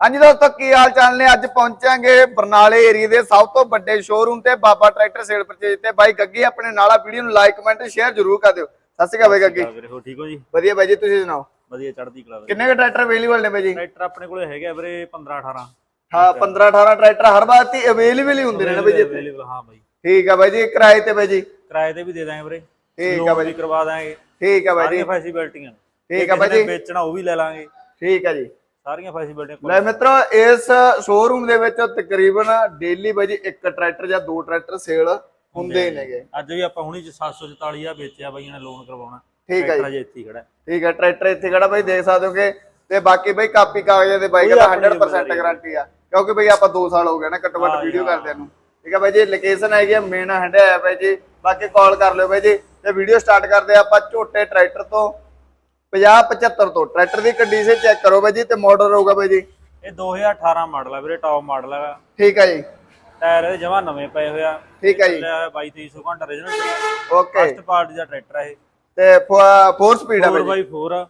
ਹਾਂਜੀ ਦੋਸਤੋ ਕੀ ਹਾਲ ਚਾਲ ਨੇ? ਅੱਜ ਪਹੁੰਚਾਂਗੇ ਬਰਨਾਲੇ ਏਰੀਆ ਦੇ ਸਭ ਤੋਂ ਵੱਡੇ ਸ਼ੋਰੂਮ ਤੇ ਬਾਬਾ ਟਰੈਕਟਰ ਸੇਲ ਪਰਚੇਜ ਤੇ। ਬਾਈ ਗੱਗੀ ਆਪਣੇ ਨਾਲ ਆ ਵੀਡੀਓ ਨੂੰ ਲਾਈਕ ਕਮੈਂਟ ਸ਼ੇਅਰ ਜ਼ਰੂਰ ਕਰ ਦਿਓ। ਸਤਿ ਸ਼੍ਰੀ ਅਕਾਲ ਬਾਈ ਗੱਗੀ। ਵੀਰੇ ਹੋ ਠੀਕ ਹੋ ਜੀ? ਵਧੀਆ ਬਾਈ ਜੀ ਤੁਸੀਂ ਸੁਣਾਓ? ਵਧੀਆ ਚੜ੍ਹਦੀ ਕਲਾ ਵੀਰੇ ਕਿੰਨੇ ਕੁ ਟਰੈਕਟਰ ਅਵੇਲੇਬਲ ਨੇ ਬਾਈ ਜੀ? ਟਰੈਕਟਰ ਆਪਣੇ ਕੋਲੇ ਹੈਗੇ ਆ ਵੀਰੇ 15 18 ਹਾਂ 15 18 ਟਰੈਕਟਰ ਹਰ ਵਾਰ ਤੇ ਅਵੇਲੇਬਲ ਹੀ ਹੁੰਦੇ ਨੇ ਨਾ ਬਾਈ ਜੀ। ਅਵੇਲੇਬਲ ਹਾਂ ਬਾਈ। ਠੀਕ ਆ ਬਾਈ ਜੀ ਕਿਰਾਏ ਤੇ ਬਾਈ ਜੀ। ਕਿਰਾਏ ਤੇ ਵੀ ਦੇ ਦਾਂਗੇ ਵੀਰੇ। ਠੀਕ ਆ ਬਾਈ ਵੀ ਕਰਵਾ ਦਾਂਗੇ। ਠੀਕ ਆ ਬਾਈ ਜੀ। ਫੈਸਿਲਿਟੀਆਂ ਠੀਕ ਆ ਬਾਈ ਜੀ। ਵੇਚਣਾ ਉਹ ਵੀ ਲੈ ਲਾਂਗੇ। ਠੀਕ ਆ ਜੀ। ਸਾਰੀਆਂ ਫੈਸਿਲਿਟੀਆਂ ਲੈ ਮਿੱਤਰੋ ਇਸ ਸ਼ੋਰੂਮ ਦੇ ਵਿੱਚ ਤਕਰੀਬਨ ਡੇਲੀ ਬਾਈ ਇੱਕ ਟਰੈਕਟਰ ਜਾਂ ਦੋ ਟਰੈਕਟਰ ਸੇਲ ਹੁੰਦੇ ਹੀ ਨੇਗੇ। ਅੱਜ ਵੀ ਆਪਾਂ ਹੁਣੀ 744 ਆ ਵੇਚਿਆ ਬਾਈਆਂ ਨੇ ਲੋਨ ਕਰਵਾਉਣਾ। ਠੀਕ ਆ ਜੀ। ਇੱਥੇ ਹੀ ਖੜਾ ਹੈ। ਠੀਕ ਹੈ ਟਰੈਕਟਰ ਇੱਥੇ ਖੜਾ ਬਾਈ ਦੇਖ ਸਕਦੇ ਹੋਗੇ ਤੇ ਬਾਕੀ ਬਾਈ ਕਾਪੀ ਕਾਗਜ਼ਾਂ ਦੇ ਕੋਈ ਦਾ ਆਪਣੀ 100% ਜ਼ਿੰਮੇਵਾਰੀ ਗਾਰੰਟੀ ਆ। ਕਿਉਂਕਿ ਬਾਈ ਆਪਾਂ 2 ਸਾਲ ਹੋ ਗਏ ਨਾ ਘੱਟੋ ਹਾਂ ਵੀਡੀਓ ਹਾਂ। ਕਰਦਿਆਂ ਨੂੰ। ਠੀਕ ਹੈ ਬਾਈ ਜੀ ਲੋਕੇਸ਼ਨ ਹੈਗੀ ਆ ਮੇਨ ਹੰਡਿਆ ਹੈ ਬਾਈ ਜੀ। ਬਾਕੀ ਕਾਲ ਕਰ ਲਿਓ ਬਾਈ ਜੀ। ਤੇ ਵੀਡੀਓ ਸਟਾਰਟ ਕਰਦੇ ਆਪਾਂ ਝੋਟੇ ਟਰੈਕਟਰ ਤੋਂ। 50 75 ਤੋਂ। ਟਰੈਕਟਰ ਦੀ ਕੰਡੀਸ਼ਨ ਚੈੱਕ ਕਰੋ ਬਾਈ ਜੀ ਤੇ ਮਾਡਲ ਹੋਊਗਾ ਬਾਈ ਜੀ। ਇਹ 2018 ਮਾਡਲ ਆ ਵੀਰੇ ਟੌਪ ਮਾਡਲ ਆ ਠੀਕ ਹੈ ਜੀ। ਟਾਇਰ ਇਹਦੇ ਜਮਾ ਨਵੇਂ ਪਏ ਹੋਇਆ ਠੀਕ ਹੈ ਜੀ। 22 2300 ਘੰਟਾ ਰੀਜਨਲ ਓਕੇ। ਫਸਟ ਪਾਰਟੀ ਦਾ ਟਰੈਕਟਰ ਇਹ। ਤੇ 4 ਸਪੀਡ ਆ ਬਾਈ ਜੀ। 4x4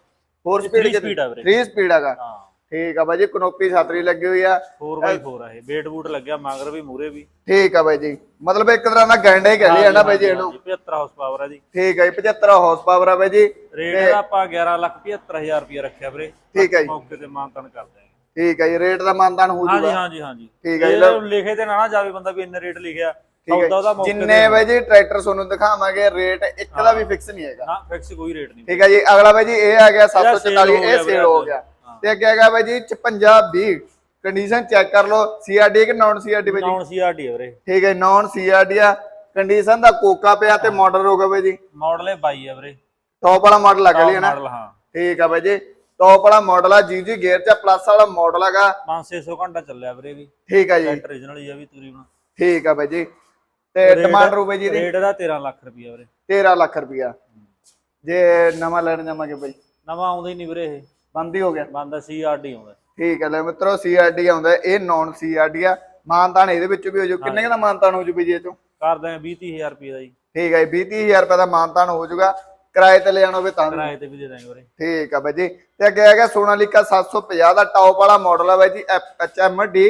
4 ਇਹ ਸਪੀਡ three speed ਆ ਵੀਰੇ। 3 ਸਪੀਡ ਹੈਗਾ। ਹਾਂ। ਠੀਕ ਆ ਬਾਈ ਜੀ ਕਨੋਪੀ ਛਾਤਰੀ ਲੱਗੀ ਹੋਈ ਆ। 4x4 ਆ ਇਹ ਵੇਟ ਬੂਟ ਲੱਗਿਆ ਮਗਰ ਵੀ ਮੂਰੇ ਵੀ। ਠੀਕ ਆ ਬਾਈ ਜੀ ਮਤਲਬ ਇੱਕ ਤਰ੍ਹਾਂ ਦਾ ਗੈਂਡਾ ਹੀ ਕਹਿ ਲਈ ਨਾ ਬਾਈ ਜੀ ਇਹਨੂੰ। 75 ਹਾਰਸ ਪਾਵਰ ਆ ਜੀ। ਠੀਕ ਹੈ ਜੀ 75 ਹਾਰਸ ਪਾਵਰ ਆ ਬਾਈ ਜੀ ਰੇਟ ਇਹਦਾ ਆਪਾਂ 11 ਲੱਖ 75000 ਰੁਪਏ ਰੱਖਿਆ ਵੀਰੇ। ਠੀਕ ਹੈ ਜੀ। ਮੌਕੇ ਤੇ ਮਾਨਤਨ ਕਰ ਦਾਂਗੇ ਠੀਕ ਹੈ ਜੀ ਰੇਟ ਦਾ ਮਾਨਦਾਨ ਹੋ ਹਾਂਜੀ ਜੂਗਾ। ਹਾਂਜੀ ਹਾਂਜੀ ਠੀਕ ਹੈ ਜੀ, ਲਿਖੇ ਤੇ ਨਾ ਜਾਵੇ ਬੰਦਾ ਵੀ ਇੰਨੇ ਰੇਟ ਲਿਖਿਆ ਹੈ ਜਿੰਨੇ ਬਾਈ ਜੀ ਟਰੈਕਟਰ ਤੁਹਾਨੂੰ ਦਿਖਾਵਾਂਗੇ ਰੇਟ ਇੱਕ ਦਾ ਵੀ ਫਿਕਸ ਨਹੀਂ ਹੈਗਾ। ਨਾ ਫਿਕਸ ਕੋਈ ਰੇਟ ਨਹੀਂ। ਠੀਕ ਹੈ ਜੀ ਅਗਲਾ ਬਾਈ ਜੀ ਇਹ ਆ ਗਿਆ 744 ਹੋ ਇਹ ਸੇਲ ਹੋ। ਗਿਆ ਹਾਂ। ਤੇ ਅੱਗੇ ਹੈਗਾ ਬਾਈ ਜੀ 55 20 ਕੰਡੀਸ਼ਨ ਚੈੱਕ ਕਰ ਲਓ ਸੀਆਰਡੀ ਕਿ ਨਾਨ ਸੀਆਰਡੀ ਬਾਈ ਜੀ? ਨੌਨ ਸੀਆਰਡੀ ਵੀਰੇ। ਠੀਕ ਹੈ ਨਾਨ ਸੀਆਰਡੀ ਆ। ਕੰਡੀਸ਼ਨ ਦਾ ਕੋਕਾ ਪਿਆ ਤੇ ਮਾਡਲ ਹੋਗਾ ਬਾਈ ਜੀ। ਮਾਡਲ ਇਹ 22 ਆ ਵੀਰੇ। ਟੌਪ ਵਾਲਾ ਮਾਡਲ ਲੱਗ ਹੈ ਨਾ? ਮਾਡਲ ਹਾਂ। ਠੀਕ ਆ ਬਾਈ ਜੀ। ਟੌਪ ਵਾਲਾ ਮਾਡਲ ਆ ਜੀ ਜੀ ਗੇਅਰ ਚ ਪਲੱਸ ਵਾਲਾ ਮਾਡਲ ਹੈਗਾ। 500 ਘੰਟਾ ਚੱਲਿਆ ਵੀਰੇ ਵੀ। ਠੀਕ ਆ ਜੀ। ਟਰੈਕਟਰ ਰੀਜਨਲ ਹੀ ਆ ਵੀ ਤਕਰੀਬਨ। ਠੀਕ ਆ ਬਾਈ ਜੀ। ਤੇ ਡਿਮਾਂਡ ਰੂ ਬਾਈ ਜੀ ਦੀ ਰੇਟ ਇਹਦਾ 13 ਲੱਖ ਰੁਪਏ ਵੀਰੇ। 13 ਲੱਖ ਰੁਪਇਆ ਜੇ ਨਵਾਂ ਲੈਣ ਜਾਵਾਂਗੇ ਬਾਈ। ਨਵਾਂ ਆਉਂਦਾ ਹੀ ਨਹੀਂ ਵੀਰੇ ਇਹ। ਬੰਦ ਹੀ ਹੋ ਗਿਆ। ਬੰਦਾ ਸੀਆਰਡੀ ਆਉਂਦਾ। ਠੀਕ ਹੈ ਲੈ ਮਿੱਤਰੋ ਸੀਆਰਡੀ ਆਉਂਦਾ ਇਹ ਨਾਨ ਸੀਆਰਡੀ ਆ। ਮਾਨਤਾਨ ਇਹਦੇ ਵਿੱਚ ਵੀ ਹੋ ਜਾਊ। ਕਿੰਨੇ ਦਾ ਮਾਨਤਾਨ ਹੋ ਜੂ ਬਈ ਜੀ ਚੋਂ? ਕਰ ਦਾਂਗੇ 20 30000 ਰੁਪਏ ਦਾ ਜੀ। ਠੀਕ ਹੈ 20 30000 ਰੁਪਏ ਦਾ ਮਾਨਤਾਨ ਹੋ ਜਾਊਗਾ ਕਿਰਾਏ ਤੇ ਲੈ ਜਾਣਾ ਹੋਵੇ ਤਾਂ। ਵੀ। ਕਿਰਾਏ ਤੇ ਵੀ ਦੇ ਦਾਂਗੇ ਵੀਰੇ ਠੀਕ ਆ ਬਾਈ ਜੀ। ਤੇ ਅੱਗੇ ਹੈਗਾ ਸੋਨਾਲੀਕਾ 750 ਦਾ ਟੌਪ ਵਾਲਾ ਮਾਡਲ ਆ ਬਾਈ ਜੀ ਐਚਐਮਡੀ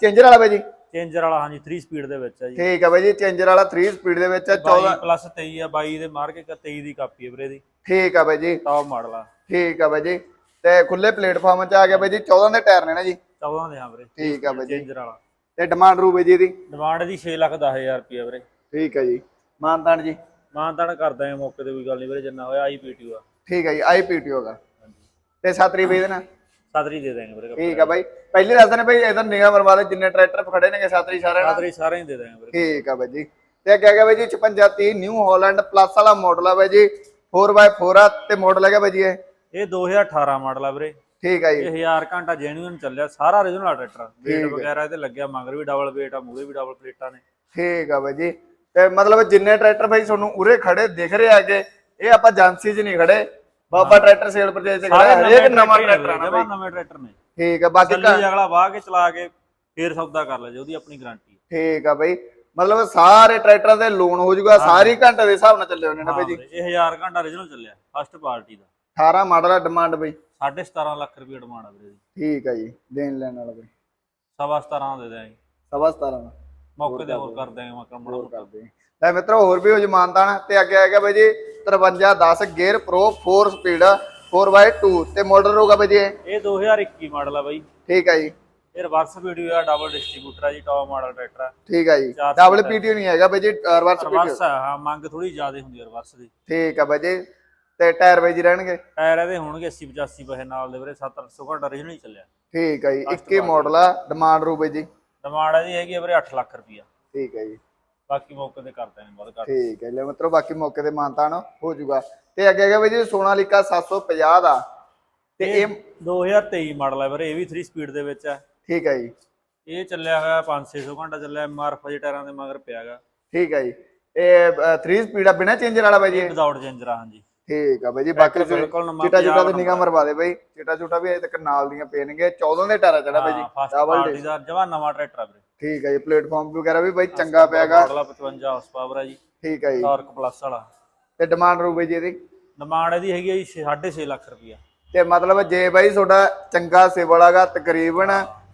ਚੇਂਜਰ ਵਾਲਾ ਬਾਈ ਜੀ। ਚੇਂਜਰ ਵਾਲਾ ਹਾਂਜੀ 3 ਸਪੀਡ ਦੇ ਵਿੱਚ ਆ ਜੀ। ਠੀਕ ਆ ਬਾਈ ਜੀ ਚੇਂਜਰ ਵਾਲਾ 3 ਸਪੀਡ ਦੇ ਵਿੱਚ ਆ 14 14 ਪਲੱਸ 23 ਆ 22 ਦੇ ਮਾਰ ਕੇ 23 ਦੀ ਕਾਪੀ ਹੈ ਵੀਰੇ ਦੀ। ਠੀਕ ਆ ਬਾਈ ਜੀ। ਟੌਪ ਮਾਡਲ ਆ। ਠੀਕ ਆ ਬਾਈ ਜੀ। ਤੇ ਖੁੱਲੇ ਪਲੇਟਫਾਰਮ 'ਚ ਆ ਗਿਆ ਬਾਈ ਜੀ 14 ਦੇ ਟਾਇਰ ਨੇ ਨਾ ਜੀ। 14 ਦੇ ਹਾਂ ਵੀਰੇ। ਠੀਕ ਆ ਬਾਈ ਜੀ। ਚੇਂਜਰ ਵਾਲਾ। ਤੇ ਡਿਮਾਂਡ ਰੂ ਬਾਈ ਜੀ ਦੀ ਡਿਮਾਂਡ ਦੀ 6 ਲੱਖ 10000 ਰੁਪਏ ਵੀਰੇ। ਠੀਕ ਆ ਜੀ। ਮਾਨਤਾਨ ਜੀ। ਮਾਨਤਾਨ ਕਰ ਦਾਂਗੇ ਮੌਕੇ ਤੇ ਕੋਈ ਗੱਲ ਨਹੀਂ ਵੀਰੇ ਜਿੰਨਾ ਹੋਇਆ ਆਈਪੀਟੀਓ ਆ। ਠੀਕ ਆ ਜੀ ਆਈਪੀਟੀਓ ਦਾ ਤੇ ਸਾਤਰੀ ਬਾਈ ਦੇ ਨਾ ਸਾਦਰੀ ਦੇ ਦਾਂਗੇ ਵੀਰੇ ਠੀਕ ਆ ਬਾਈ। ਪਹਿਲੇ ਦੱਸਦੇ ਨੇ ਬਾਈ ਇਧਰ ਨਿਗਾਹ ਮਰਵਾ ਦੇ ਜਿੰਨੇ ਟਰੈਕਟਰ ਖੜੇ ਨੇਗੇ ਸਾਤਰੀ ਸਾਰੇ ਨਾਲ। ਸਾਦਰੀ ਸਾਰੇ ਹੀ ਦੇ ਦਾਂਗੇ ਵੀਰੇ। ਠੀਕ ਆ ਬਾਈ ਜੀ। ਤੇ ਅੱਗੇ ਹੈਗਾ ਬਾਈ ਜੀ 5630 ਨਿਊ ਹਾਲੈਂਡ ਪਲੱਸ ਵਾਲਾ ਮਾਡਲ ਆ ਬਾਈ ਜੀ। 4x4 ਆ ਤੇ ਮਾਡਲ ਹੈਗਾ ਬਾਈ ਜੀ ਇਹ। ਇਹ 2018 ਮਾਡਲ ਆ ਵੀਰੇ। ਠੀਕ ਆ ਜੀ। ਇਹ 1000 ਘੰਟਾ ਜੈਨੂਇਨ ਚੱਲਿਆ ਸਾਰਾ origignal ਟਰੈਕਟਰ ਵੇਟ ਵਗੈਰਾ ਇਹਦੇ ਲੱਗਿਆ ਮਗਰ ਵੀ ਡਬਲ ਵੇਟ ਆ ਮੂਰੇ ਵੀ ਡਬਲ ਪਲੇਟਾਂ ਨੇ। ਠੀਕ ਆ ਬਾਈ ਜੀ। ਤੇ ਮਤਲਬ ਜਿੰਨੇ ਟਰੈਕਟਰ ਬਾਈ ਤੁਹਾਨੂੰ ਉਰੇ ਖੜੇ ਦਿਖ ਰਹੇ ਆਗੇ ਇਹ ਆਪਾਂ ਏਜੰਸੀ 'ਚ ਨਹੀਂ ਖੜੇ। ਬਾਬਾ ਟਰੈਕਟਰ ਸੇਲ ਪਰਚੇਜ ਤੇ ਖੜਾ ਹਰੇਕ ਨਵਾਂ ਟਰੈਕਟਰ ਆ ਨਾ ਬਾਈ ਨਵੇਂ ਟਰੈਕਟਰ ਨੇ। ਠੀਕ ਆ ਬਾਕੀ ਚੱਲੀ ਅਗਲਾ ਵਾਹ ਕੇ ਚਲਾ ਕੇ ਫੇਰ ਸੌਦਾ ਕਰ ਲੈ ਜੇ ਉਹਦੀ ਆਪਣੀ ਗਾਰੰਟੀ ਠੀਕ ਆ ਬਾਈ ਮਤਲਬ ਸਾਰੇ ਟਰੈਕਟਰਾਂ ਦੇ ਲੋਨ ਹੋ ਜਾਊਗਾ ਸਾਰੀ ਘੰਟੇ ਦੇ ਹਿਸਾਬ ਨਾਲ ਚੱਲੇ ਹੋਣੇ ਨੇ ਬਾਈ ਜੀ। ਇਹ 1000 ਘੰਟਾ origignal ਚੱਲਿਆ ਫਸਟ ਪਾਰਟੀ ਦਾ। 18 ਮਾਡਲ ਆ ਡਿਮਾਂਡ ਬਾਈ 17.5 ਲੱਖ ਰੁਪਏ ਡਿਮਾਂਡ ਆ ਵੀਰੇ ਦੀ। ਠੀਕ ਆ ਜੀ ਦੇਣ ਲੈਣ ਵਾਲਾ ਬਾਈ ਸਵਾ 17 ਦੇ ਦਾਂਗੇ ਸਵਾ 17 ਦਾ। ਮੌਕੇ ਤੇ ਹੋਰ ਕਰ ਦਾਂਗੇ ਮਕਰ ਮੜਾ ਕਰਦੇ ਲੈ ਮਿੱਤਰੋ ਹੋਰ ਵੀ ਹੋ ਜਮਾਨਤਾਨ ਤੇ ਅੱਗੇ ਆ ਗਿਆ ਬਾਈ ਜੀ 5310 ਗੇਅਰ ਪ੍ਰੋ 4 ਸਪੀਡ 4x2 ਤੇ ਮਾਡਲ ਹੋਗਾ ਬਾਈ ਜੀ ਇਹ। ਇਹ 2021 ਮਾਡਲ ਆ ਬਾਈ। ਠੀਕ ਆ ਜੀ। ਇਹ ਰਿਵਰਸ ਵੀਡੀਓ ਆ ਡਬਲ ਡਿਸਟ੍ਰੀਬਿਊਟਰ ਆ ਜੀ ਟੌਪ ਮਾਡਲ ਟਰੈਕਟਰ ਆ। ਠੀਕ ਆ ਜੀ। ਡਬਲ ਪੀਟੀਓ ਨਹੀਂ ਹੈਗਾ ਬਾਈ ਜੀ ਰਿਵਰਸ ਪੀਟੀਓ ਰਿਵਰਸ ਆ। ਹਾਂ ਮੰਗ ਥੋੜੀ ਜ਼ਿਆਦਾ ਹੁੰਦੀ ਆ ਰਿਵਰਸ ਦੀ। ਠੀਕ ਆ ਬਾਈ ਜੀ ਤੇ ਟਾਇਰ ਬਾਈ ਜੀ ਰਹਿਣਗੇ? ਟਾਇਰ ਇਹਦੇ ਹੋਣਗੇ 80 85 ਪੈਸੇ ਨਾਲ ਦੇ ਵੀਰੇ 700 ਘੰਟਾ origignal ਹੀ ਚੱਲਿਆ। ਠੀਕ ਆ ਜੀ 21 ਮਾਡਲ ਆ ਡਿਮਾਂਡ ਰੂ ਬਾਈ ਜੀ। ਡਿਮਾਂਡ ਇਹਦੀ ਹੈਗੀ ਆ ਵੀਰੇ 8 ਲੱਖ ਰੁਪਈਆ। ਠੀਕ ਹੈ ਜੀ। ਬਾਕੀ ਮੌਕੇ ਤੇ ਕਰ ਦਾਂਗੇ ਬਹੁਤ ਘੱਟ। ਠੀਕ ਹੈ ਲੈ ਮਿੱਤਰੋ ਬਾਕੀ ਮੌਕੇ ਤੇ ਮਾਨਤਾਨ ਹੋ ਜਾਊਗਾ। ਤੇ ਅੱਗੇ ਹੈਗਾ ਬਾਈ ਜੀ ਸੋਨਾਲੀਕਾ 750 ਦਾ। ਤੇ ਇਹ 2023 ਮਾਡਲ ਆ ਵੀਰੇ ਇਹ ਵੀ 3 ਸਪੀਡ ਦੇ ਵਿੱਚ ਆ ਠੀਕ ਹੈ ਜੀ। ਇਹ ਚੱਲਿਆ ਹੋਇਆ 500 ਘੰਟਾ ਚੱਲਿਆ ਐਮਆਰਐਫ ਦੇ ਟਾਇਰਾਂ ਦੇ ਮਗਰ ਪਿਆਗਾ ਠੀਕ ਹੈ ਜੀ। ਇਹ 3 ਸਪੀਡ ਆ ਬਿਨਾ ਚੇਂਜਰ ਵਾਲਾ ਬਾਈ ਜੀ? ਵਿਦਆਊਟ ਚੇਂਜਰ ਆ ਹਾਂਜੀ। ਠੀਕ ਆ ਬਾਈ ਜੀ ਬਾਕੀ ਬਿਲਕੁਲ ਚਿੱਟਾ ਚੁੱਟਾ ਤੇ ਨਿਗਾਹ ਮਰਵਾ ਦੇ ਬਾਈ ਚਿੱਟਾ ਚੁੱਟਾ ਵੀ ਅਜੇ ਤੱਕ ਨਾਲ ਦੀਆਂ ਪੈਣਗੇ 14 ਦੇ ਟਾਰਾ ਚੜਾ ਬਾਈ ਜੀ ਡਬਲ ਪਾਰਟੀ ਦਾ ਜਵਾ ਨਵਾਂ ਟਰੈਕਟਰ ਆ ਵੀਰੇ। ਠੀਕ ਹੈ ਜੀ ਪਲੇਟਫਾਰਮ ਵਗੈਰਾ ਵੀ ਬਾਈ ਚੰਗਾ ਪਿਆਗਾ। ਮਾਡਲ ਆ 55 ਹਾਰਸ ਪਾਵਰ ਆ ਜੀ। ਠੀਕ ਹੈ ਜੀ। ਟਾਰਕ ਪਲੱਸ ਵਾਲਾ। ਤੇ ਡਿਮਾਂਡ ਰੂ ਬਾਈ ਜੀ ਇਹਦੀ? ਡਿਮਾਂਡ ਇਹਦੀ ਹੈਗੀ ਆ ਜੀ 6.5 ਲੱਖ ਰੁਪਈਆ। ਤੇ ਮਤਲਬ ਜੇ ਬਾਈ ਤੁਹਾਡਾ ਚੰਗਾ ਸਿਵਲ ਹੈਗਾ ਤਕਰੀਬਨ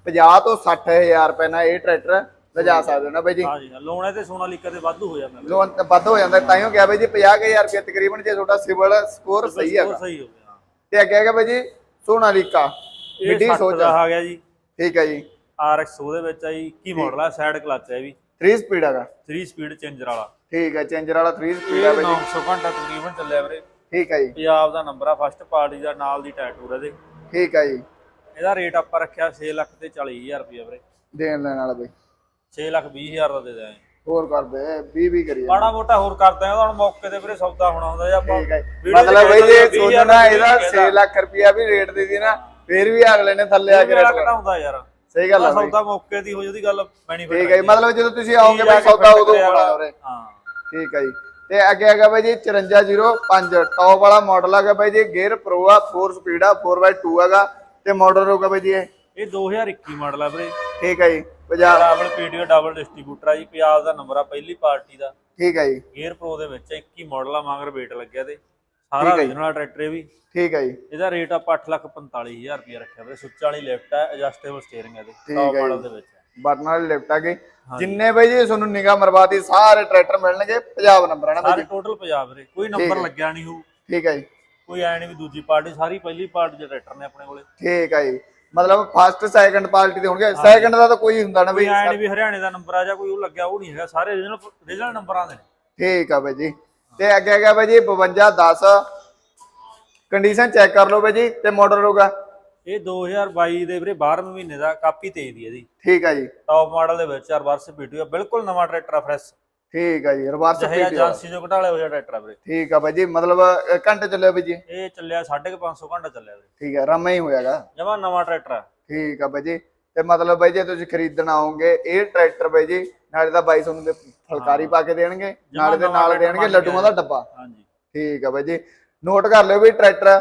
50 ਤੋਂ 60000 ਰੁਪਏ ਨਾਲ ਇਹ ਟਰੈਕਟਰ ਲਿਜਾ ਸਕਦੇ ਹੋ ਨਾ ਬਾਈ ਜੀ? ਹਾਂ ਜੀ ਲੋਨ ਤੇ ਸੋਨਾਲੀਕਾ ਤੇ ਵਾਧੂ ਹੋ ਜਾਂਦਾ ਲੋਨ ਤਾਂ ਵੱਧ ਹੋ ਜਾਂਦਾ ਤਾਂ ਹੀ ਕਿਹਾ ਬਾਈ ਜੀ 50000 ਰੁਪਏ ਤਕਰੀਬਨ ਜੇ ਤੁਹਾਡਾ ਸਿਵਲ ਸਕੋਰ ਸਹੀ ਹੈਗਾ। ਸਹੀ ਹੋ ਗਿਆ ਤੇ ਅੱਗੇ ਹੈਗਾ ਬਾਈ ਜੀ ਸੋਨਾਲੀਕਾ ਇਹ ਮਿੱਡੀ 60 ਸੋਚ ਆ। ਗਿਆ ਜੀ। ਠੀਕ ਹੈ ਜੀ। RX ਉਹਦੇ ਵਿੱਚ ਆ ਜੀ ਕੀ ਮਾਡਲ ਆ ਸਾਈਡ ਕਲਚ ਹੈ ਵੀ। 3 ਸਪੀਡ ਹੈਗਾ। 3 ਸਪੀਡ ਚੇਂਜਰ ਵਾਲਾ। ਠੀਕ ਹੈ ਚੇਂਜਰ ਵਾਲਾ 3 ਸਪੀਡ ਹੈ ਬਾਈ ਜੀ। 900 ਘੰਟਾ ਤਕਰੀਬਨ ਚੱਲਿਆ ਵੀਰੇ। ਠੀਕ ਹੈ ਜੀ। ਪੰਜਾਬ ਦਾ ਨੰਬਰ ਆ ਫਸਟ ਪਾਰਟੀ ਦਾ ਨਾਲ ਦੀ ਟੈਟੂ ਇਹਦੇ। ਠੀਕ ਹੈ ਜੀ। ਇਹਦਾ ਰੇਟ ਆਪਾਂ ਰੱਖਿਆ 6 ਲੱਖ ਤੇ 40000 ਰੁਪਏ ਵੀਰੇ। ਦੇਣ ਲੈਣ ਵਾਲਾ ਬਾਈ। 6 ਲੱਖ 20000 ਦਾ ਦੇ ਦਾਂਗੇ ਹੋਰ ਕਰਦੇ 20 20 ਕਰੀਏ ਮਾੜਾ ਮੋਟਾ ਹੋਰ ਕਰਦੇ ਆ ਹੁਣ ਮੌਕੇ ਤੇ ਵੀਰੇ ਸੌਦਾ ਹੋਣਾ ਹੁੰਦਾ ਜਾਂ ਆਪਾਂ ਠੀਕ ਹੈ ਮਤਲਬ ਬਈ ਜੇ ਹਜ਼ਾਰ ਰੁਪਏ ਇਹਦਾ ਕਹਿੰਦਾ। 6 ਲੱਖ ਰੁਪਇਆ ਵੀ ਰੇਟ ਦੇ ਦੀ ਨਾ ਫੇਰ ਵੀ ਅਗਲੇ ਨੇ ਥੱਲੇ ਆ ਕੇ ਰੇਟ ਘਟਾਉਂਦਾ ਯਾਰ। ਸਹੀ ਗੱਲ ਆ ਬਾਈ। ਸੌਦਾ ਮੌਕੇ ਦੀ ਹੋ ਜਾਂਦੀ ਗੱਲ ਬੈਨੀਫਿਟ ਠੀਕ ਹੈ ਮਤਲਬ ਜਦੋਂ ਤੁਸੀਂ ਆਓਗੇ ਬਈ ਸੌਦਾ ਉਦੋਂ ਹੋਣਾ ਉਰੇ। ਹਾਂ। ਠੀਕ ਹੈ ਜੀ। ਤੇ ਅੱਗੇ ਹੈਗਾ ਬਾਈ ਜੀ 5405 ਟੌਪ ਵਾਲਾ ਮਾਡਲ ਹੈਗਾ ਬਾਈ ਜੀ ਗੇਅਰ ਪ੍ਰੋ ਆ 4 ਸਪੀਡ ਆ 4x2 ਹੈਗਾ ਤੇ ਮਾਡਲ ਹੋਗਾ ਬਾਈ ਜੀ ਇਹ। ਇਹ 2021 ਮਾਡਲ ਆ ਵੀਰੇ। ਠੀਕ ਹੈ ਜੀ Punjab double PTO double distributor ਆ ਜੀ ਪੰਜਾਬ ਦਾ ਨੰਬਰ ਆ ਪਹਿਲੀ ਪਾਰਟੀ ਦਾ। ਠੀਕ ਹੈ ਜੀ। ਗੇਅਰ ਪ੍ਰੋ ਦੇ ਵਿੱਚ 21 ਮਾਡਲ ਆ ਮਗਰ ਵੇਟ ਲੱਗਿਆ ਤੇ। ਸਾਰਾ origignal ਟਰੈਕਟਰ ਇਹ ਵੀ। ਠੀਕ ਹੈ ਜੀ। ਇਹਦਾ ਰੇਟ ਆਪਾਂ 845000 ਰੁਪਏ ਰੱਖਿਆ ਵੀਰੇ। ਸੁੱਚ ਵਾਲੀ ਲਿਫਟ ਹੈ ਐਡਜਸਟੇਬਲ ਸਟੀਅਰਿੰਗ ਹੈ ਠੀਕ ਟੌਪ ਹੈ ਮਾਡਲ ਦੇ ਵਿੱਚ। ਹੈ। ਬਟਨ ਵਾਲੀ ਲਿਫਟ ਆ ਗਈ। ਜਿੰਨੇ ਬਾਈ ਜੀ ਤੁਹਾਨੂੰ ਨਿਗਾਹ ਮਰਵਾਤੀ ਸਾਰੇ ਟਰੈਕਟਰ ਮਿਲਣਗੇ। ਪੰਜਾਬ ਨੰਬਰ ਹੈ ਨਾ ਬਾਈ ਟੋਟਲ ਪੰਜਾਬ ਵੀਰੇ। ਕੋਈ ਨੰਬਰ ਲੱਗਿਆ ਨਹੀਂ ਹੋਊ। ਠੀਕ ਹੈ ਜੀ। ਕੋਈ ਐ ਨਹੀਂ ਵੀ ਦੂਜੀ ਪਾਰਟੀ ਸਾਰੀ ਪਹਿਲੀ ਪਾਰਟੀ ਦੇ ਟਰੈਕਟਰ ਨੇ ਆਪਣੇ ਕੋਲੇ। ਠੀਕ ਹੈ ਜੀ। ਮਤਲਬ ਫਸਟ ਸੈਕੰਡ ਪਾਰਟੀ ਦੇ ਹੋਣਗੇ। ਸੈਕੰਡ ਦਾ ਤਾਂ ਕੋਈ ਹੁੰਦਾ ਨਾ ਬਈ ਐ ਨਹੀਂ ਵੀ ਹਰਿਆਣੇ ਦਾ ਨੰਬਰ ਆ ਜਾਂ ਕੋਈ ਉਹ ਲੱਗਿਆ ਉਹ ਨਹੀਂ ਹੈਗਾ। ਸਾਰੇ origignal ਨੰਬਰਾਂ ਦੇ। ਠੀਕ ਆ ਬਾਈ ਜੀ। ਤੇ ਅੱਗੇ ਹੈਗਾ ਬਾਈ ਜੀ 52 10 ਕੰਡੀਸ਼ਨ ਚੈੱਕ ਕਰ ਲਓ ਬਾਈ ਜੀ ਤੇ ਮਾਡਲ ਹੋਗਾ ਇਹ 2022 ਦੇ ਵੀਰੇ 12ਵੇਂ ਮਹੀਨੇ ਦਾ ਕਾਪੀ 23 ਦੀ ਇਹਦੀ ਠੀਕ ਆ ਜੀ। ਟੌਪ ਮਾਡਲ ਦੇ ਵਿੱਚ ਰਿਵਰਸ ਪੀਟੀਓ ਬਿਲਕੁਲ ਨਵਾਂ ਟਰੈਕਟਰ ਆ ਫਰੈਸ਼ ਠੀਕ ਆ ਜੀ ਰਿਵਰਸ ਚਾਹੇ ਏਜੰਸੀ ਜੋ ਘਟਾਲੇ ਹੋ ਜਾ ਟਰੈਕਟਰ ਆ ਵੀਰੇ। ਠੀਕ ਆ ਬਾਈ ਜੀ ਮਤਲਬ ਅ, ਘੰਟੇ ਚੱਲਿਆ ਬਾਈ ਜੀ ਇਹ ਚੱਲਿਆ 550 ਘੰਟਾ ਚੱਲਿਆ ਵੀਰੇ। ਠੀਕ ਆ ਰਾਮਾ ਹੀ ਹੋਇਆਗਾ। ਜਮਾ ਨਵਾਂ ਟਰੈਕਟਰ ਆ। ਠੀਕ ਆ ਬਾਈ ਜੀ ਤੇ ਮਤਲਬ ਬਾਈ ਜੇ ਤੁਸੀਂ ਖਰੀਦਣ ਆਓਗੇ ਇਹ ਟਰੈਕਟਰ ਬਾਈ ਜੀ ਨਾਲੇ ਤਾਂ ਬਾਈ ਤੁਹਾਨੂੰ ਦੇ ਫਲਕਾਰੀ ਪਾ ਕੇ ਦੇਣਗੇ ਨਾਲੇ ਦੇ ਨਵਾਂ ਨਾਲ ਟਰੈਕਟਰ ਦੇਣਗੇ ਬਣ ਲੱਡੂਆਂ ਦਾ ਡੱਬਾ। ਹਾਂਜੀ। ਠੀਕ ਆ ਬਾਈ ਜੀ ਨੋਟ ਕਰ ਲਿਓ ਵੀ ਟਰੈਕਟਰ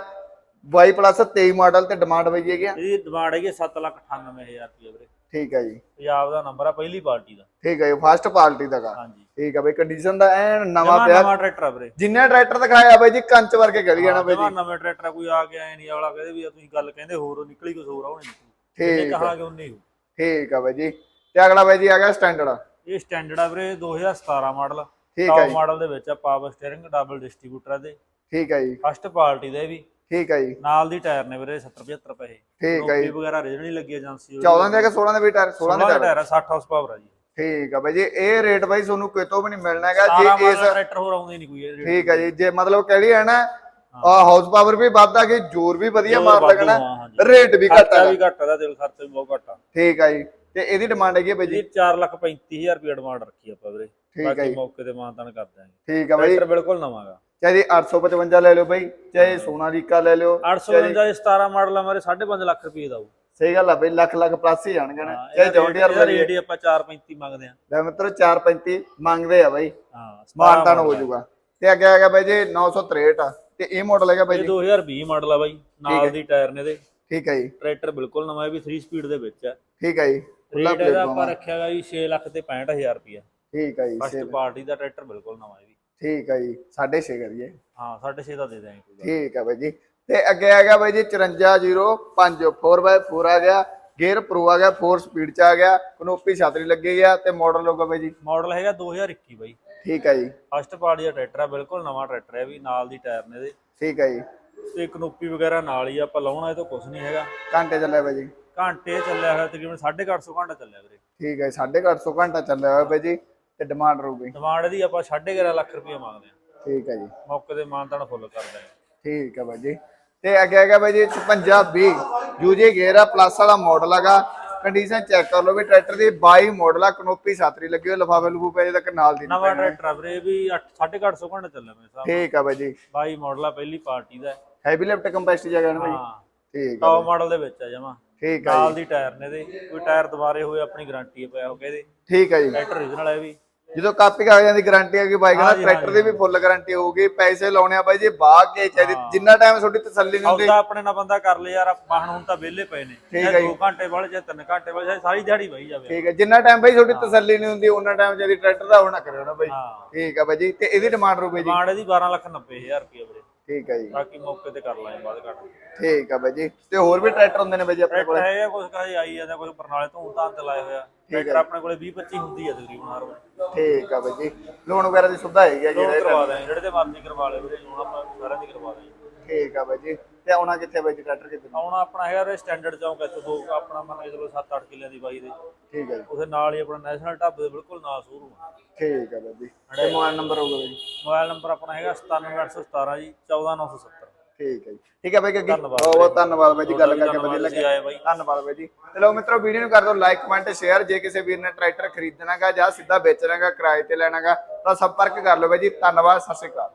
22 ਪਲੱਸ 23 ਮਾਡਲ ਤੇ ਡਿਮਾਂਡ ਬਾਈ ਜੀ ਹੈਗੀ ਆ। ਇਹਦੀ ਡਿਮਾਂਡ ਹੈਗੀ 798000 ਰੁਪਏ ਵੀਰੇ। ਠੀਕ ਆ ਜੀ। ਪੰਜਾਬ ਦਾ ਨੰਬਰ ਆ ਪਹਿਲੀ ਪਾਰਟੀ ਦਾ। ਠੀਕ ਹੈ ਜੀ ਫਸਟ ਪਾਰਟੀ ਦਾ ਗਾ। ਹਾਂਜੀ। ਠੀਕ ਆ ਬਈ ਕੰਡੀਸ਼ਨ ਦਾ ਐਨ ਨਵਾਂ ਪਿਆ। ਨਵਾਂ ਟਰੈਕਟਰ ਆ ਵੀਰੇ। ਜਿੰਨੇ ਟਰੈਕਟਰ ਦਿਖਾਇਆ ਬਾਈ ਜੀ ਕੰਚ ਵਰਗੇ ਗਲੀ ਜਾਣਾ ਬਾਈ ਜੀ। ਨਵੇਂ ਟਰੈਕਟਰ ਆ, ਕੋਈ ਆ ਗਿਆ ਨਹੀਂ ਅਗਲਾ ਕਹਿੰਦੇ ਵੀ ਆ ਤੁਸੀਂ ਗੱਲ ਕਹਿੰਦੇ ਹੋਰ ਨਿਕਲੀ ਕੁਝ ਹੋਰ ਆ ਨਿਕਲੀ। ਠੀਕ ਆ। ਕਹਾਂਗੇ ਉਨੀ ਹੋ ਠੀਕ ਆ ਬਾਈ ਜੀ। ਤੇ ਅਗਲਾ ਬਾਈ ਜੀ ਆ ਗਿਆ ਸਟੈਂਡਰਡ ਇਹ ਸਟੈਂਡਰਡ ਆ ਵੀਰੇ 2017 ਮਾਡਲ ਠੀਕ ਆ ਮਾਡਲ ਦੇ ਵਿੱਚ ਆ ਪਾਵਰ ਸਟੀਅਰਿੰਗ ਡਬਲ ਡਿਸਟ੍ਰੀਬਿਊਟਰ ਦੇ ਠੀਕ ਆ ਜੀ। ਫਸਟ ਪਾਰਟੀ ਦਾ ਇਹ ਵੀ। ਠੀਕ ਆ ਜੀ। ਨਾਲ ਦੀ ਟਾਇਰ ਨੇ ਵੀਰੇ 70 75 ਪੈਸੇ ਠੀਕ ਆ ਜੀ। ਵਗੈਰਾ ਰੀਜਨਲੀ ਲੱਗੀ ਏਜੰਸੀ 14 ਦੇ ਕੇ 16 ਦੇ ਵੀ ਟਾਇਰ? 16 ਦੇ 16 ਦਾ ਟਾਇਰ ਟਾਇਰ ਆ 60 ਹਾਰਸ ਪਾਵਰ ਆ ਜੀ। ਠੀਕ ਆ ਬਾਈ ਜੀ ਇਹ ਰੇਟ ਬਾਈ ਤੁਹਾਨੂੰ ਕਿਤੋਂ ਵੀ ਨਹੀਂ ਮਿਲਣਾ ਹੈਗਾ ਜੇ ਇਸ ਟਰੈਕਟਰ ਹੋਰ ਆਉਂਦੇ ਨਹੀਂ ਕੋਈ ਠੀਕ ਆ ਜੀ ਜੇ ਮਤਲਬ ਕਹਿ ਲਈ ਹੈ। ਨਾ ਆ ਹਾਊਸ ਪਾਵਰ ਵੀ ਵੱਧ ਆ ਗਈ ਜੋਰ ਵੀ ਵਧੀਆ ਮਾਰ ਲੱਗਣਾ ਹਾਂ। ਰੇਟ ਵੀ ਘੱਟ ਆ। ਵੀ ਘੱਟ ਦਾ ਦਿਲ ਖਰਚਾ ਵੀ ਬਹੁਤ ਘੱਟ ਆ। ਠੀਕ ਆ ਜੀ ਤੇ ਇਹਦੀ ਡਿਮਾਂਡ ਹੈਗੀ ਆ ਬਾਈ ਜੀ? ਜੀ 4 ਲੱਖ 35000 ਰੁਪਏ ਡਿਮਾਂਡ ਰੱਖੀ ਆਪਾਂ ਵੀਰੇ। ਠੀਕ ਆ ਬਾਕੀ ਜੀ। ਮੌਕੇ ਤੇ ਮਾਨਤਾਨ ਕਰ ਦਾਂਗੇ ਠੀਕ ਆ ਬਾਈ। ਟਰੈਕਟਰ ਬਿਲਕੁਲ ਨਵਾਂਗਾ ਚਾਹੇ 855 ਲੈ ਲਿਓ ਬਾਈ ਚਾਹੇ ਸੋਨਾਲੀਕਾ ਲੈ ਲਿਓ 855 17 ਮਾਡਲ ਆ ਮਾਰੇ 5.5 ਲੱਖ ਰੁਪਏ ਦਾ ਉਹ ਸਹੀ ਗੱਲ ਆ ਬਈ ਲੱਖ ਲੱਖ ਪਲੱਸ ਹੀ ਜਾਣਗੇ ਨਾ। ਚਾਹੇ ਜੌਂਡੀਅਰ ਇਹਦਾ ਰੇਟ ਹੀ ਆਪਾਂ 4.35 ਮੰਗਦੇ ਆ ਲੈ ਮਿੱਤਰੋ 435 ਮੰਗਦੇ ਆ ਬਾਈ। ਹਾਂ ਮਾਨਤਾਨ ਹੋ ਜਾਊਗਾ ਤੇ ਅੱਗੇ ਹੈਗਾ ਬਾਈ ਜੀ 963 ਆ। ਤੇ ਇਹ ਮਾਡਲ ਹੈਗਾ ਬਾਈ ਜੀ। 2020 ਮਾਡਲ ਆ ਬਾਈ ਨਾਲ ਦੀ ਟਾਇਰ ਨੇ ਦੇ ਠੀਕ ਹੈ ਜੀ। ਟਰੈਕਟਰ ਬਿਲਕੁਲ ਨਵਾਂ ਹੈ ਵੀ 3 ਸਪੀਡ ਦੇ ਵਿੱਚ ਆ। ਠੀਕ ਹੈ ਜੀ। ਖੁੱਲਾ ਪਲੇਟਫਾਰਮ ਆਪਾਂ ਰੱਖਿਆਗਾ ਜੀ 6 ਲੱਖ ਤੇ 65000 ਰੁਪਏ ਠੀਕ ਹੈ ਜੀ ਫਸਟ ਪਾਰਟੀ ਦਾ ਟਰੈਕਟਰ ਬਿਲਕੁਲ ਨਵਾਂ ਹੈ ਵੀ ਠੀਕ ਹੈ ਜੀ 6.5 ਕਰੀਏ। ਹਾਂ 6.5 ਦਾ ਦੇ ਦਾਂਗੇ ਕੋਈ ਗੱਲ ਠੀਕ ਹੈ ਬਾਈ ਜੀ। ਤੇ ਅੱਗੇ ਹੈਗਾ ਬਾਈ ਜੀ 5405 4x4 ਆ ਗਿਆ ਗੇਅਰ ਪ੍ਰੋ ਆ ਗਿਆ 4 ਸਪੀਡ ਚ ਆ ਗਿਆ ਕਨੋਪੀ ਛਤਰੀ ਲੱਗੀ ਆ ਤੇ ਮਾਡਲ ਹੋਗਾ ਬਾਈ ਜੀ। ਮਾਡਲ ਹੈਗਾ 2021 ਬਾਈ। ਠੀਕ ਹੈ ਜੀ। ਫਸਟ ਪਾਰਟੀ ਦਾ ਟਰੈਕਟਰ ਆ ਬਿਲਕੁਲ ਨਵਾਂ ਟਰੈਕਟਰ ਹੈ ਵੀ ਨਾਲ ਦੀ ਟਾਇਰ ਨੇ ਦੇ ਠੀਕ ਹੈ ਜੀ। ਤੇ ਕਨੋਪੀ ਵਗੈਰਾ ਨਾਲ ਹੀ ਆ, ਆਪਾਂ ਲਾਉਣਾ ਇਹ ਤਾਂ ਕੁਝ ਨਹੀਂ ਹੈਗਾ। ਘੰਟੇ ਚੱਲਿਆ ਬਾਈ ਜੀ। ਘੰਟੇ ਚੱਲਿਆ ਹੋਇਆ ਤਕਰੀਬਨ 850 ਘੰਟਾ ਚੱਲਿਆ ਵੀਰੇ। ਠੀਕ ਹੈ 850 ਘੰਟਾ ਚੱਲਿਆ ਹੋਇਆ ਬਾਈ ਜੀ। ਤੇ ਡਿਮਾਂਡ ਰਹੂਗੀ। ਡਿਮਾਂਡ ਇਹਦੀ ਆਪਾਂ 11.5 ਲੱਖ ਰੁਪਏ ਮੰਗਦੇ ਆ ਠੀਕ ਹੈ ਜੀ। ਮੌਕੇ ਤੇ ਮਾਨਤਾਨ ਫੁੱਲ ਕਰ ਦਾਂਗੇ ਠੀਕ ਹੈ ਬਾਈ ਜੀ। ਤੇ ਅੱਗੇ ਹੈਗਾ ਬਾਈ ਜੀ 5620 ਯੂਜੀ ਗੇਅਰ ਆ ਪਲੱਸ ਵਾਲਾ ਮਾਡਲ ਹੈਗਾ। ਕੰਡੀਸ਼ਨ ਚੈੱਕ ਕਰ ਲਓ ਵੀ ਟਰੈਕਟਰ ਦੀ 22 ਮਾਡਲ ਆ ਕਨੋਪੀ ਸਾਤਰੀ ਲੱਗੀ ਹੋਈ ਲਫਾਫੇ ਲਫੂਫੇ ਅਜੇ ਤੱਕ ਨਾਲ ਦੀ ਨਵਾਂ ਟਰੈਕਟਰ ਆ। ਵੀਰੇ ਵੀ 8.5 ਘੰਟਾ ਚੱਲਿਆ ਮੇਰੇ ਹਿਸਾਬ ਠੀਕ ਹੈ ਬਾਈ ਜੀ। ਨਾਲ 22 ਮਾਡਲ ਆ ਪਹਿਲੀ ਪਾਰਟੀ ਦਾ। ਹੈ। ਹੈਵੀ ਲਿਫਟ ਕੰਪੈਸਟੀ ਜਗ੍ਹਾ ਨਾ ਬਾਈ ਹਾਂ। ਠੀਕ ਹੈ ਟੌਪ ਮਾਡਲ ਦੇ ਵਿੱਚ ਆ ਜਮਾ। ਠੀਕ ਹੈ ਨਾਲ ਦੀ ਟਾਇਰ ਨੇ ਦੇ ਕੋਈ ਟਾਇਰ ਦੁਬਾਰੇ ਹੋਏ ਆਪਣੀ ਗਾਰੰਟੀ ਪਿਆ ਹੋ ਕਹਿੰਦੇ ਠੀਕ ਹੈ ਜੀ। ਟਰੈਕਟਰ ਰੀਜਨਲ ਹੈ ਵੀ। ਜਦੋਂ ਕਾਪੀ ਕਾਗਜ਼ਾਂ ਦੀ ਗਾਰੰਟੀ ਹੈਗੀ ਬਾਈਕ ਨਾਲ ਹਾਂਜੀ, ਟਰੈਕਟਰ ਦੀ ਵੀ ਫੁੱਲ ਗਾਰੰਟੀ ਹੋਊਗੀ ਪੈਸੇ ਲਾਉਣੇ ਆ ਬਾਈ ਜੀ ਬਾਗ ਕੇ ਚਾਹੀਦੀ ਜਿੰਨਾ ਟਾਈਮ ਤੁਹਾਡੀ ਤਸੱਲੀ ਨਹੀਂ ਹੁੰਦੀ। ਆਉਂਦਾ ਆਪਣੇ ਨਾਲ ਬੰਦਾ ਕਰ ਲੈ ਯਾਰ ਵਾਹਨ ਹੁਣ ਤਾਂ ਵਿਹਲੇ ਪਏ ਨੇ। ਠੀਕ ਚਾਹੇ ਹੈ ਜੀ। 2 ਘੰਟੇ ਵਾਲੇ ਚਾਹੇ 3 ਘੰਟੇ ਵਾਲੇ ਚਾਹੇ ਸਾਰੀ ਦਿਹਾੜੀ ਵਹੀ ਜਾਵੇ। ਠੀਕ ਹੈ ਜਿੰਨਾ ਟਾਈਮ ਬਾਈ ਤੁਹਾਡੀ ਤਸੱਲੀ ਨਹੀਂ ਹੁੰਦੀ ਉਹਨਾਂ ਟਾਈਮ ਜਦੀ ਟਰੈਕਟਰ ਦਾ ਹੋਣਾ ਕਰਿਓ ਨਾ ਬਾਈ। ਹਾਂ। ਠੀਕ ਹੈ ਬਾਈ ਜੀ ਤੇ ਇਹਦੀ ਡਿਮਾਂਡ ਰੂਪੇ ਜੀ। ਡਿਮਾਂਡ ਇਹਦੀ 12 ਲੱਖ 90 ਹਜ਼ਾਰ ਰੁਪਏ ਵੀਰੇ। ਠੀਕ ਹੈ ਜੀ। ਬਾਕੀ ਮੌਕੇ ਤੇ ਕਰ ਲਾਂਗੇ ਬਾਅਦ ਘੱਟ। ਠੀਕ ਆ ਬਾਈ ਜੀ। ਤੇ ਹੋਰ ਵੀ ਟਰੈਕਟਰ ਹੁੰਦੇ ਨੇ ਬਾਈ ਜੀ ਆਪਣੇ ਟਰੈਕਟਰ ਕੋਲ? ਹੈ ਆ ਕੁਝ ਕਹੇ ਆਈ ਜਾਂਦਾ ਕੁਝ ਬਰਨਾਲੇ ਤੋਂ ਤਾਂ ਤੇ ਲਾਏ ਹੋਇਆ ਟਰੈਕਟਰ ਆਪਣੇ ਕੋਲੇ 20 25 ਹੁੰਦੀ ਆ ਤਕਰੀਬਨ ਹਰ ਵਾਰ। ਠੀਕ ਆ ਬਾਈ ਜੀ। ਲੋਨ ਵਗੈਰਾ ਦੀ ਸੁਵਿਧਾ ਹੈਗੀ ਆ ਜੀ ਲੋਨ ਇਹਦੇ ਕਰਵਾ ਦਾਂਗੇ ਜਿਹੜੇ ਤੇ ਮਰਜ਼ੀ ਕਰਵਾ ਲਿਓ ਵੀਰੇ ਲੋਨ ਆਪਾਂ ਸਾਰਿਆਂ ਦੀ ਕਰਵਾ ਦਾਂਗੇ ਠੀਕ ਆ ਬਾਈ ਜੀ। ਤੇ ਆਉਣਾ ਕਿੱਥੇ ਬਾਈ ਜੀ ਟਰੈਕਟਰ ਕਿੱਥੇ ਆਉਣਾ। ਆਪਣਾ ਹੈਗਾ ਰੇ ਸਟੈਂਡਰਡ ਚੌਂਕ ਇੱਥੇ ਦੋ ਆਪਣਾ ਮੰਨ ਕੇ ਚਲੋ 7-8 ਕਿੱਲਿਆਂ ਦੀ ਬਾਈ ਦੇ। ਠੀਕ ਹੈ ਜੀ। ਉਹਦੇ ਨਾਲ ਹੀ ਆਪਣਾ ਨੈਸ਼ਨਲ ਢਾਬੇ ਦੇ ਬਿਲਕੁਲ ਨਾਲ ਸ਼ੋਰੂਮ ਠੀਕ ਆ ਬਾਈ ਜੀ? ਤੇ ਮੋਬਾਈਲ ਨੰਬਰ ਹੋਊਗਾ ਬਾਈ। ਜੀ ਮੋਬਾਈਲ ਨੰਬਰ ਆਪਣਾ ਹੈਗਾ 97817 ਜੀ 14970 ਠੀਕ ਹੈ ਜੀ। ਠੀਕ ਹੈ ਬਾਈ ਧੰਨਵਾਦ ਬਹੁਤ ਬਹੁਤ ਧੰਨਵਾਦ ਬਾਈ ਜੀ ਗੱਲ ਕਰਕੇ ਵਧੀਆ ਤੁਸੀਂ ਆਏ ਲੱਗਿਆ ਬਾਈ। ਧੰਨਵਾਦ ਬਾਈ ਜੀ। ਚਲੋ ਮਿੱਤਰੋ ਵੀਡੀਓ ਨੂੰ ਕਰ ਦਿਓ ਲਾਈਕ ਕਮੈਂਟ ਸ਼ੇਅਰ ਜੇ ਕਿਸੇ ਵੀਰ ਨੇ ਟਰੈਕਟਰ ਖਰੀਦਣਾਗਾ ਜਾਂ ਸਿੱਧਾ ਵੇਚਣਾਗਾ ਕਿਰਾਏ ਤੇ ਲੈਣਾਗਾ ਤਾਂ ਸੰਪਰਕ ਕਰ ਲਓ ਬਾਈ ਜੀ। ਧੰਨਵਾਦ ਸਤਿ ਸ਼੍ਰੀ ਅਕਾਲ।